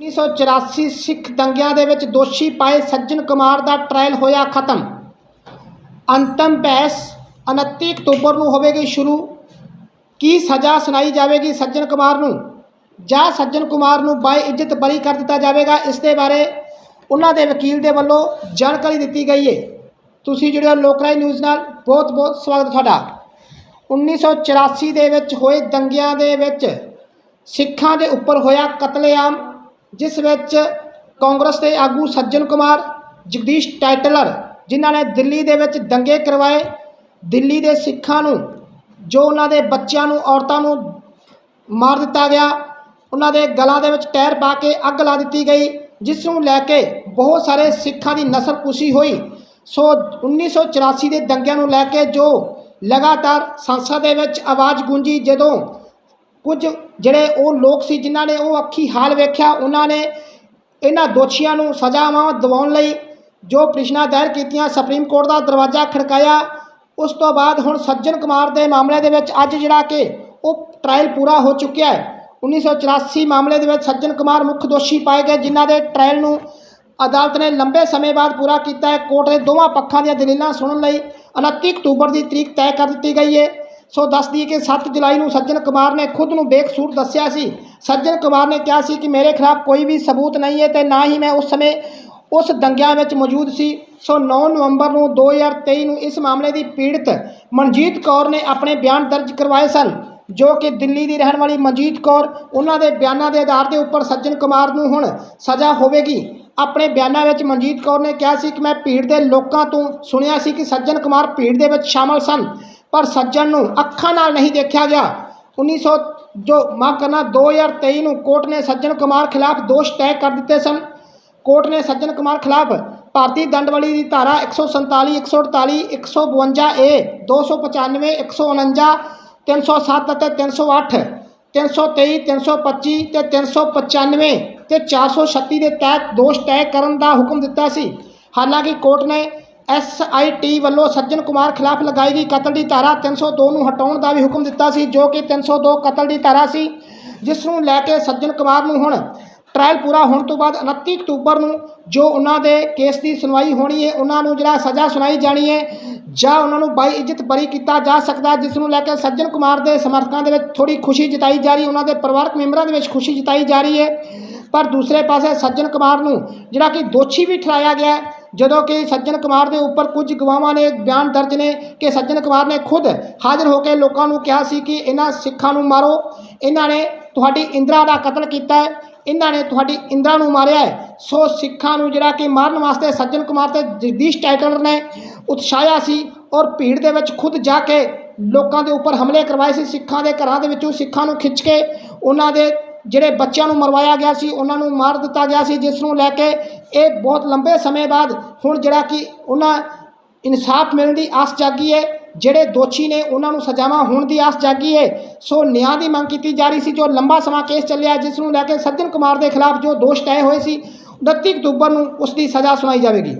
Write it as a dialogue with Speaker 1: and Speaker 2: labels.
Speaker 1: 1984 ਸਿੱਖ ਦੰਗਿਆਂ ਦੇ ਵਿੱਚ ਦੋਸ਼ੀ ਪਾਏ ਸੱਜਣ ਕੁਮਾਰ ਦਾ ਟ੍ਰਾਇਲ ਹੋਇਆ ਖਤਮ। ਅੰਤਮ ਬਹਿਸ 29 ਅਕਤੂਬਰ ਨੂੰ ਹੋਵੇਗੀ ਸ਼ੁਰੂ। ਕੀ ਸਜ਼ਾ ਸੁਣਾਈ ਜਾਵੇਗੀ ਸੱਜਣ ਕੁਮਾਰ ਨੂੰ? ਜਾਂ ਸੱਜਣ ਕੁਮਾਰ ਨੂੰ ਬਾਈ ਇੱਜ਼ਤ ਬਰੀ ਕਰ ਦਿੱਤਾ ਜਾਵੇਗਾ? ਇਸ ਦੇ ਬਾਰੇ ਉਹਨਾਂ ਦੇ ਵਕੀਲ ਦੇ ਵੱਲੋਂ ਜਾਣਕਾਰੀ ਦਿੱਤੀ ਗਈ ਹੈ ਤੁਸੀਂ ਜਿਹੜੇ ਹੋ ਲੋਕਰਾਈ ਨਿਊਜ਼ ਨਾਲ। ਬਹੁਤ ਬਹੁਤ ਸਵਾਗਤ ਤੁਹਾਡਾ। 1984 ਦੇ ਵਿੱਚ ਹੋਏ ਦੰਗਿਆਂ ਦੇ ਵਿੱਚ ਸਿੱਖਾਂ ਦੇ ਉੱਪਰ ਹੋਇਆ ਕਤਲੇਆਮ। ਜਿਸ ਵਿੱਚ ਕਾਂਗਰਸ ਦੇ ਆਗੂ ਸੱਜਣ ਕੁਮਾਰ, ਜਗਦੀਸ਼ ਟਾਈਟਲਰ, ਜਿਨ੍ਹਾਂ ਨੇ ਦਿੱਲੀ ਦੇ ਵਿੱਚ ਦੰਗੇ ਕਰਵਾਏ। ਦਿੱਲੀ ਦੇ ਸਿੱਖਾਂ ਨੂੰ, ਜੋ ਉਹਨਾਂ ਦੇ ਬੱਚਿਆਂ ਨੂੰ, ਔਰਤਾਂ ਨੂੰ ਮਾਰ ਦਿੱਤਾ ਗਿਆ। ਉਹਨਾਂ ਦੇ ਗਲਾਂ ਦੇ ਵਿੱਚ ਟਾਇਰ ਪਾ ਕੇ ਅੱਗ ਲਾ ਦਿੱਤੀ ਗਈ, ਜਿਸ ਨੂੰ ਲੈ ਕੇ ਬਹੁਤ ਸਾਰੇ ਸਿੱਖਾਂ ਦੀ ਨਸਲਕੁਸ਼ੀ ਹੋਈ। ਸੋ 1984 ਦੇ ਦੰਗਿਆਂ ਨੂੰ ਲੈ ਕੇ ਜੋ ਲਗਾਤਾਰ ਸੰਸਦ ਦੇ ਵਿੱਚ ਆਵਾਜ਼ ਗੂੰਜੀ, ਜਦੋਂ ਕੁਝ ਜਿਹੜੇ ਉਹ ਲੋਕ ਸੀ, ਜਿਨ੍ਹਾਂ ਨੇ ਉਹ ਅੱਖੀ ਹਾਲ ਵੇਖਿਆ, ਉਹਨਾਂ ਨੇ ਇਹਨਾਂ ਦੋਸ਼ੀਆਂ ਨੂੰ ਸਜ਼ਾਵਾਂ ਦਿਵਾਉਣ ਲਈ ਜੋ ਪਿਟੀਸ਼ਨਾਂ ਦਾਇਰ ਕੀਤੀਆਂ, ਸੁਪਰੀਮ ਕੋਰਟ ਦਾ ਦਰਵਾਜ਼ਾ ਖੜਕਾਇਆ। ਉਸ ਤੋਂ ਬਾਅਦ ਹੁਣ ਸੱਜਣ ਕੁਮਾਰ ਦੇ ਮਾਮਲੇ ਦੇ ਵਿੱਚ ਅੱਜ ਜਿਹੜਾ ਕਿ ਉਹ ਟ੍ਰਾਇਲ ਪੂਰਾ ਹੋ ਚੁੱਕਿਆ ਹੈ। 1984 ਮਾਮਲੇ ਦੇ ਵਿੱਚ ਸੱਜਣ ਕੁਮਾਰ ਮੁੱਖ ਦੋਸ਼ੀ ਪਾਏ ਗਏ, ਜਿਨ੍ਹਾਂ ਦੇ ਟ੍ਰਾਇਲ ਨੂੰ ਅਦਾਲਤ ਨੇ ਲੰਬੇ ਸਮੇਂ ਬਾਅਦ ਪੂਰਾ ਕੀਤਾ ਹੈ। ਕੋਰਟ ਦੇ ਦੋਵਾਂ ਪੱਖਾਂ ਦੀਆਂ ਦਲੀਲਾਂ ਸੁਣਨ ਲਈ 29 ਅਕਤੂਬਰ ਦੀ ਤਰੀਕ ਤੈਅ ਕਰ ਦਿੱਤੀ ਗਈ ਹੈ। ਸੋ ਦੱਸਦੀ ਕਿ 7 ਜੁਲਾਈ ਨੂੰ ਸੱਜਣ ਕੁਮਾਰ ਨੇ ਖੁਦ ਨੂੰ ਬੇਕਸੂਰ ਦੱਸਿਆ ਸੀ। ਸੱਜਣ ਕੁਮਾਰ ਨੇ ਕਿਹਾ ਸੀ ਕਿ ਮੇਰੇ ਖਿਲਾਫ ਕੋਈ ਵੀ ਸਬੂਤ ਨਹੀਂ ਹੈ ਤੇ ਨਾ ਹੀ ਮੈਂ ਉਸ ਸਮੇਂ ਉਸ ਦੰਗਿਆਂ ਵਿੱਚ ਮੌਜੂਦ ਸੀ। ਸੋ 9 ਨਵੰਬਰ ਨੂੰ 2023 ਨੂੰ ਇਸ ਮਾਮਲੇ ਦੀ ਪੀੜਤ ਮਨਜੀਤ ਕੌਰ ਨੇ ਆਪਣੇ ਬਿਆਨ ਦਰਜ ਕਰਵਾਏ ਸਨ, ਜੋ ਕਿ ਦਿੱਲੀ ਦੀ ਰਹਿਣ ਵਾਲੀ ਮਨਜੀਤ ਕੌਰ, ਉਹਨਾਂ ਦੇ ਬਿਆਨਾਂ ਦੇ ਆਧਾਰ ਦੇ ਉੱਪਰ ਸੱਜਣ ਕੁਮਾਰ ਨੂੰ ਹੁਣ ਸਜ਼ਾ ਹੋਵੇਗੀ। ਆਪਣੇ ਬਿਆਨਾਂ ਵਿੱਚ ਮਨਜੀਤ ਕੌਰ ਨੇ ਕਿਹਾ ਸੀ ਕਿ ਮੈਂ ਭੀੜ ਦੇ ਲੋਕਾਂ ਤੋਂ ਸੁਣਿਆ ਸੀ ਕਿ ਸੱਜਣ ਕੁਮਾਰ ਭੀੜ ਦੇ ਵਿੱਚ ਸ਼ਾਮਲ ਸਨ। ਪਰ ਸੱਜਣ ਨੂੰ ਅੱਖਾਂ ਨਾਲ ਨਹੀਂ ਦੇਖਿਆ ਗਿਆ। 1900 ਜੋ ਮਾਫ ਕਰਨਾ 2023 ਨੂੰ ਕੋਰਟ ਨੇ ਸੱਜਣ ਕੁਮਾਰ ਖਿਲਾਫ ਦੋਸ਼ ਤੈਅ ਕਰ ਦਿੱਤੇ ਸਨ। ਕੋਰਟ ਨੇ ਸੱਜਣ ਕੁਮਾਰ ਖਿਲਾਫ ਭਾਰਤੀ ਦੰਡਵਲੀ ਦੀ ਧਾਰਾ 147 148 152 ਏ 295 149 307 ਅਤੇ 308 323 325 ਤੇ 395 ਤੇ 436 ਦੇ ਤਹਿਤ ਦੋਸ਼ ਤੈਅ ਕਰਨ ਦਾ ਹੁਕਮ ਦਿੱਤਾ ਸੀ। ਹਾਲਾਂਕਿ ਕੋਰਟ ਨੇ ਐਸਆਈਟੀ ਵੱਲੋਂ ਸੱਜਣ ਕੁਮਾਰ ਖਿਲਾਫ ਲਗਾਈ ਗਈ ਕਤਲ ਦੀ ਧਾਰਾ 302 ਨੂੰ ਹਟਾਉਣ ਦਾ ਵੀ ਹੁਕਮ ਦਿੱਤਾ ਸੀ, ਜੋ ਕਿ 302 ਕਤਲ ਦੀ ਧਾਰਾ ਸੀ, ਜਿਸ ਨੂੰ ਲੈ ਕੇ ਸੱਜਣ ਕੁਮਾਰ ਨੂੰ ਹੁਣ ਟ੍ਰਾਇਲ ਪੂਰਾ ਹੋਣ ਤੋਂ ਬਾਅਦ 29 ਅਕਤੂਬਰ ਨੂੰ ਜੋ ਉਹਨਾਂ ਦੇ ਕੇਸ ਦੀ ਸੁਣਵਾਈ ਹੋਣੀ ਹੈ, ਉਹਨਾਂ ਨੂੰ ਜਿਹੜਾ ਸਜ਼ਾ ਸੁਣਾਈ ਜਾਣੀ ਹੈ, ਜਾਂ ਉਹਨਾਂ ਨੂੰ ਬਾਈ ਇੱਜ਼ਤ ਬਰੀ ਕੀਤਾ ਜਾ ਸਕਦਾ, ਜਿਸ ਨੂੰ ਲੈ ਕੇ ਸੱਜਣ ਕੁਮਾਰ ਦੇ ਸਮਰਥਕਾਂ ਦੇ ਵਿੱਚ ਥੋੜੀ ਖੁਸ਼ੀ ਜਤਾਈ ਜਾ ਰਹੀ, ਉਹਨਾਂ ਦੇ ਪਰਿਵਾਰਕ ਮੈਂਬਰਾਂ ਦੇ ਵਿੱਚ ਖੁਸ਼ੀ ਜਤਾਈ ਜਾ ਰਹੀ ਹੈ। ਪਰ ਦੂਸਰੇ ਪਾਸੇ ਸੱਜਣ ਕੁਮਾਰ ਨੂੰ ਜਿਹੜਾ ਕਿ ਦੋਸ਼ੀ ਵੀ ਠਹਿਰਾਇਆ ਗਿਆ ਜਦੋਂ ਕਿ ਸੱਜਣ ਕੁਮਾਰ ਦੇ ਉੱਪਰ ਕੁਝ ਗਵਾਹਾਂ ਨੇ ਬਿਆਨ ਦਰਜ ਨੇ ਕਿ ਸੱਜਣ ਕੁਮਾਰ ਨੇ ਖੁਦ ਹਾਜ਼ਰ ਹੋ ਕੇ ਲੋਕਾਂ ਨੂੰ ਕਿਹਾ ਸੀ ਕਿ ਇਹਨਾਂ ਸਿੱਖਾਂ ਨੂੰ ਮਾਰੋ, ਇਹਨਾਂ ਨੇ ਤੁਹਾਡੀ ਇੰਦਰਾ ਦਾ ਕਤਲ ਕੀਤਾ ਹੈ, ਇਹਨਾਂ ਨੇ ਤੁਹਾਡੀ ਇੰਦਰਾ ਨੂੰ ਮਾਰਿਆ ਹੈ। ਸੋ ਸਿੱਖਾਂ ਨੂੰ ਜਿਹੜਾ ਕਿ ਮਾਰਨ ਵਾਸਤੇ ਸੱਜਣ ਕੁਮਾਰ ਤੇ ਜਗਦੀਸ਼ ਟਾਈਟਲਰ ਨੇ ਉਤਸ਼ਾਹਿਆ ਸੀ ਔਰ ਭੀੜ ਦੇ ਵਿੱਚ ਖੁਦ ਜਾ ਕੇ ਲੋਕਾਂ ਦੇ ਉੱਪਰ ਹਮਲੇ ਕਰਵਾਏ ਸੀ। ਸਿੱਖਾਂ ਦੇ ਘਰਾਂ ਦੇ ਵਿੱਚੋਂ ਸਿੱਖਾਂ ਨੂੰ ਖਿੱਚ ਕੇ ਉਹਨਾਂ ਦੇ ਜਿਹੜੇ ਬੱਚਿਆਂ ਨੂੰ ਮਰਵਾਇਆ ਗਿਆ ਸੀ, ਉਹਨਾਂ ਨੂੰ ਮਾਰ ਦਿੱਤਾ ਗਿਆ ਸੀ, ਜਿਸ ਨੂੰ ਲੈ ਕੇ ਇਹ ਬਹੁਤ ਲੰਬੇ ਸਮੇਂ ਬਾਅਦ ਹੁਣ ਜਿਹੜਾ ਕਿ ਉਹਨਾਂ ਇਨਸਾਫ ਮਿਲਣ ਦੀ ਆਸ ਜਾਗੀ ਹੈ ਜਿਹੜੇ ਦੋਸ਼ੀ ਨੇ ਉਹਨਾਂ ਨੂੰ ਸਜ਼ਾਵਾਂ ਹੋਣ ਦੀ ਆਸ ਜਾਗੀ ਹੈ ਸੋ ਨਿਆਂ ਦੀ ਮੰਗ ਕੀਤੀ ਜਾ ਰਹੀ ਸੀ, ਜੋ ਲੰਬਾ ਸਮਾਂ ਕੇਸ ਚੱਲਿਆ, ਜਿਸ ਨੂੰ ਲੈ ਕੇ ਸੱਜਣ ਕੁਮਾਰ ਦੇ ਖਿਲਾਫ ਜੋ ਦੋਸ਼ ਤੈਅ ਹੋਏ ਸੀ 29 ਅਕਤੂਬਰ ਨੂੰ ਉਸ ਦੀ ਸਜ਼ਾ ਸੁਣਾਈ ਜਾਵੇਗੀ।